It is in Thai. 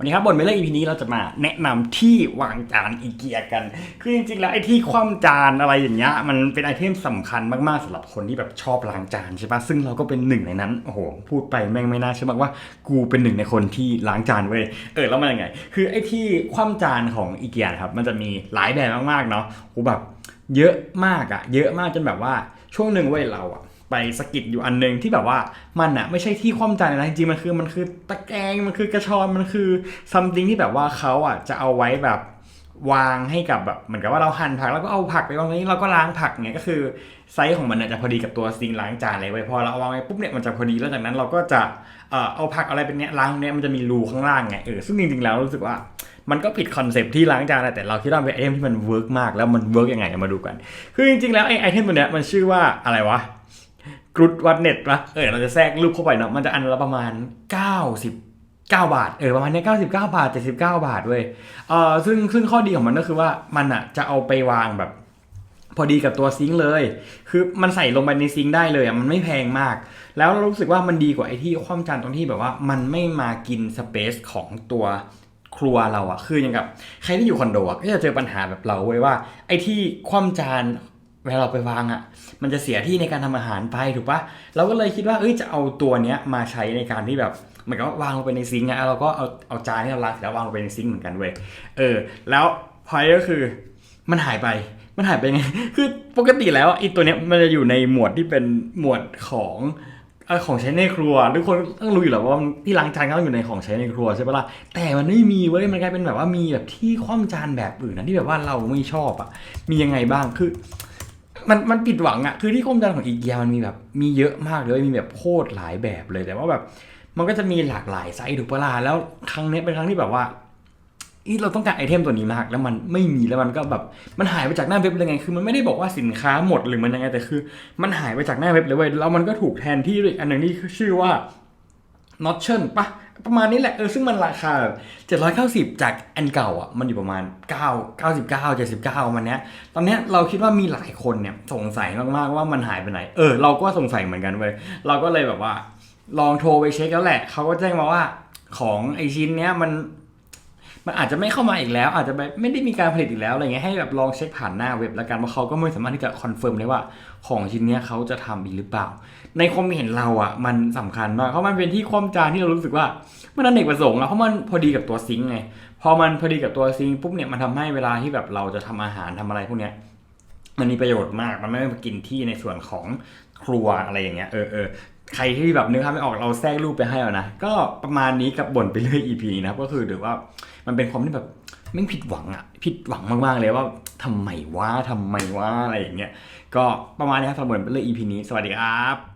วันนี้ครับบนเมล่ EP นี้เราจะมาแนะนำที่วางจานอีเกียกัน คือจริงๆแล้วไอ้ที่คว่ำจานอะไรอย่างเงี้ยมันเป็นไอเทมสำคัญมากๆสำหรับคนที่แบบชอบล้างจานใช่ปะซึ่งเราก็เป็นหนึ่งในนั้นโอ้โหพูดไปแม่งไม่น่าเชื่อมากว่ากูเป็นหนึ่งในคนที่ล้างจานเว้ยเออแล้วมันยังไง คือไอ้ที่คว่ำจานของอีเกียครับมันจะมีหลายแบบมากๆเนาะโหแบบเยอะมากอะเยอะมากจนแบบว่าช่วงหนึ่งเว้ยเราอะ ไปสะกิดอยู่อันหนึงที่แบบว่ามันอะไม่ใช่ที่คว่ำจานนะจริงๆมันคือมันคือตะแกรงมันคือกระชอนมันคือซัมติงที่แบบว่าเขาอะจะเอาไว้แบบวางให้กับแบบเหมือนกับว่าเราหั่นผักแล้วก็เอาผักไปวางตรงนี้เราก็ล้างผักเนี่ยก็คือไซส์ของมันเนี่ยจะพอดีกับตัวซิงล้างจานเลยเว้ยพอเราเอาวางไว้ปุ๊บเนี่ยมันจะพอดีแล้วจากนั้นเราก็จะเอ่อเอาผักอะไรเป็นเนี้ยล้างเนี่ยมันจะมีรูข้างล่างไงเออซึ่งจริงๆแล้วรู้สึกว่ามันก็ผิดคอนเซปต์ที่ล้างจานแหละแต่เราคิดว่าเป็นไอเทมที่มันเวิร์กมากแล้วมันเวิร์กยังไงเอามาดูกัน คือจริงๆแล้วไอไอเทมตัวเนี้ยมันชื่อว่าอะไรวะ รุดวัดเน็ตปะเออเราจะแทรกรูปเข้าไปเนาะมันจะอันละประมาณ 90 9 บาท เออประมาณเนี้ย99 บาท 79 บาทเว้ยเออซึ่งซึ่งข้อดีของมันก็คือว่ามันอะจะเอาไปวางแบบ พอดีกับตัวซิงค์เลย คือมันใส่ลงไปในซิงค์ได้เลยอะมันไม่แพงมาก แล้วเรารู้สึกว่ามันดีกว่าไอ้ที่คว่ำจานตรงที่แบบว่า มันไม่มากินสเปซของตัวครัวเราอะคืออย่างกับ ใครที่อยู่คอนโดก็จะเจอปัญหาแบบเราเว้ยว่าไอ้ที่คว่ำจาน เวลาเราไปวางอะ มันจะเสียที่ในการทำอาหารไปถูกปะเราก็เลยคิดว่าเอ้ยจะเอาตัวเนี้ยมาใช้ในการที่แบบเหมือนกับวางลงไปในซิงค์อะเราก็เอาเอาจานที่เราล้างเสร็จแล้ววางลงไปในซิงค์เหมือนกันเว้ยเออ แล้วพอยก็คือมันหายไป มันหายไปไง คือปกติแล้วไอ้ตัวเนี้ยมันจะอยู่ในหมวดที่เป็นหมวดของของใช้ในครัวทุกคนต้องรู้อยู่แล้วว่าที่ล้างจานก็ต้องอยู่ในของใช้ในครัวใช่ปะล่ะแต่มันไม่มีเว้ยมันกลายเป็นแบบว่ามีแบบที่คว่ำจานแบบอื่นนะที่แบบว่าเราไม่ชอบอะมียังไงบ้างคือ มันมันผิดหวังอะคือที่คว่ำจานของอีเกียมันมีแบบมีเยอะมากเลยมีแบบโคตรหลายแบบเลยแต่ว่าแบบ มันก็จะมีหลากหลายไซส์ถูกปะล่ะแล้วครั้งเนี้ยเป็นครั้งที่แบบว่าอีเราต้องการไอเทมตัวนี้มาก แล้วมันไม่มีแล้วมันก็แบบมันหายไปจากหน้าเว็บเลยไง คือมันไม่ได้บอกว่าสินค้าหมดหรือมันยังไงแต่คือ มันหายไปจากหน้าเว็บเลยเว้ยแล้วมันก็ถูกแทนที่ด้วยอันหนึ่งที่ชื่อว่า n o t c h o n ปะประมาณนี้แหละเออซึ่งมันราคาแบบ 790 จากอันเก่าอะมันอยู่ประมาณ 9 99 79ประมาณเนี้ย ตอนเนี้ยเราคิดว่ามีหลายคนเนี่ยสงสัยมากๆว่ามันหายไปไหน เออ เราก็สงสัยเหมือนกันเว้ยเราก็เลยแบบว่า ลองโทรไปเช็คแล้วแหละ เขาก็แจ้งมาว่าของไอชิ้นเนี้ยมัน มันอาจจะไม่เข้ามาอีกแล้ว อาจจะแบบไม่ได้มีการผลิตอีกแล้วอะไรเงี้ยให้แบบลองเช็คผ่านหน้าเว็บแล้วกันว่าเขาก็ไม่สามารถที่จะคอนเฟิร์มได้ว่าของชิ้นเนี้ยเขาจะทำอีกหรือเปล่า ในความเห็นเราอะมันสำคัญมากเพราะมันเป็นที่ความจานที่เรารู้สึกว่ามันอเนกประสงค์อะเพราะมันพอดีกับตัวซิงค์ไงพอมันพอดีกับตัวซิงค์ปุ๊บเนี่ยมันทำให้เวลาที่แบบเราจะทำอาหารทำอะไรพวกเนี้ยมันมีประโยชน์มาก มันไม่มากินที่ในส่วนของครัวอะไรอย่างเงี้ย เออเออ ใครที่แบบนึกภาพไม่ออกเราแทรกรูปไปให้แล้วนะ ก็ประมาณนี้กับบ่นไปเรื่อย EP นะก็คือถือว่ามันเป็นความที่แบบไม่ผิดหวังอะผิดหวังมาก ๆ เลยว่าทำไมวะทำไมวะอะไรอย่างเงี้ยก็ประมาณนี้ครับสำหรับบ่นไปเรื่อย EP นี้สวัสดีครับ